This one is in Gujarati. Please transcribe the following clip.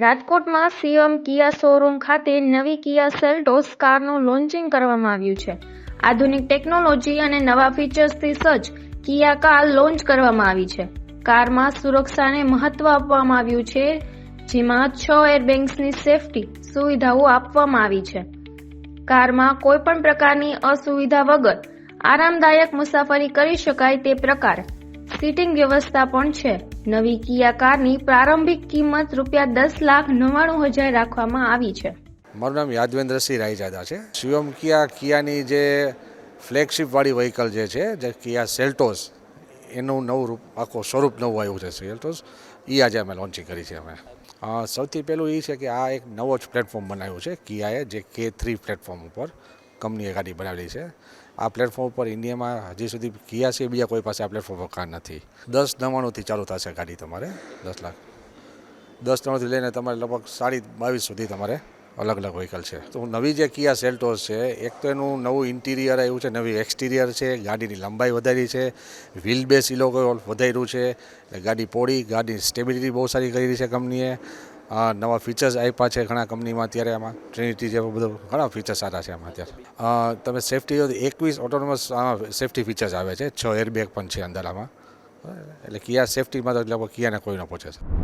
રાજકોટમાં સીએમ કિયા શોરૂમ ખાતે નવી કિયા સેલ્ટોસ કારનું લોન્ચિંગ કરવામાં આવ્યું છે. આધુનિક ટેકનોલોજી અને નવા ફીચર્સથી સજ્જ કિયા કાર લોન્ચ કરવામાં આવી છે. કારમાં સુરક્ષાને મહત્વ આપવામાં આવ્યું છે, જેમાં છ એરબેગ્સની સેફટી સુવિધાઓ આપવામાં આવી છે. કારમાં કોઈ પણ પ્રકારની અસુવિધા વગર આરામદાયક મુસાફરી કરી શકાય તે પ્રકાર સીટિંગ વ્યવસ્થા પણ છે. નવી કિયા કારની પ્રારંભિક કિંમત રૂપિયા દસ લાખ નવ્વાણું હજાર રાખવામાં આવી છે. મારું નામ યાદવેન્દ્રસિંહ રાયજાદા છે. શિવમ કિયા, કિયાની જે ફ્લેગશિપવાળી વ્હીકલ જે છે, જે કિયા સેલ્ટોસ, એનું નવું રૂપ, આખું સ્વરૂપ નવું આવ્યું છે સેલ્ટોસ એ આજે અમે લોન્ચિંગ કરી છે અમે. સૌથી પહેલું એ છે કે આ એક નવો જ પ્લેટફોર્મ બનાવ્યું છે કિયાએ, જે કે થ્રી પ્લેટફોર્મ ઉપર. કંપનીએ ગાડી બનાવેલી છે. આ પ્લેટફોર્મ ઉપર ઇન્ડિયામાં હજી સુધી કિયા છે બીજા કોઈ પાસે આ પ્લેટફોર્મ પર કાર નથી. દસ નવ્વાણુંથી ચાલુ થશે ગાડી તમારે, દસ લાખ. દસ નવ્વાણુંથી લઈને તમારે લગભગ સાડી બાવીસ સુધી તમારે અલગ અલગ વ્હીકલ છે. તો નવી જે કિયા સેલ્ટોસ છે, એક તો એનું નવું ઇન્ટિરિયર આવ્યું છે, નવી એક્સટિરિયર છે, ગાડીની લંબાઈ વધારી છે વ્હીલ બેસ એ લોકો વધાર્યું છે ગાડી પોળી ગાડીની સ્ટેબિલિટી બહુ સારી કરી છે કંપનીએ. નવા ફીચર્સ આપ્યા છે ઘણા કંપનીમાં અત્યારે આમાં. ટ્રિનિટી જેવા બધું ઘણા ફીચર્સ સારા છે આમાં અત્યારે. તમે સેફટી એકવીસ ઓટોનોમસ સેફટી ફીચર્સ આવે છે. છ એરબેગ પણ છે અંદર આમાં. એટલે કિયા સેફટીમાં તો લગભગ કિયાને કોઈ ન પહોંચે છે.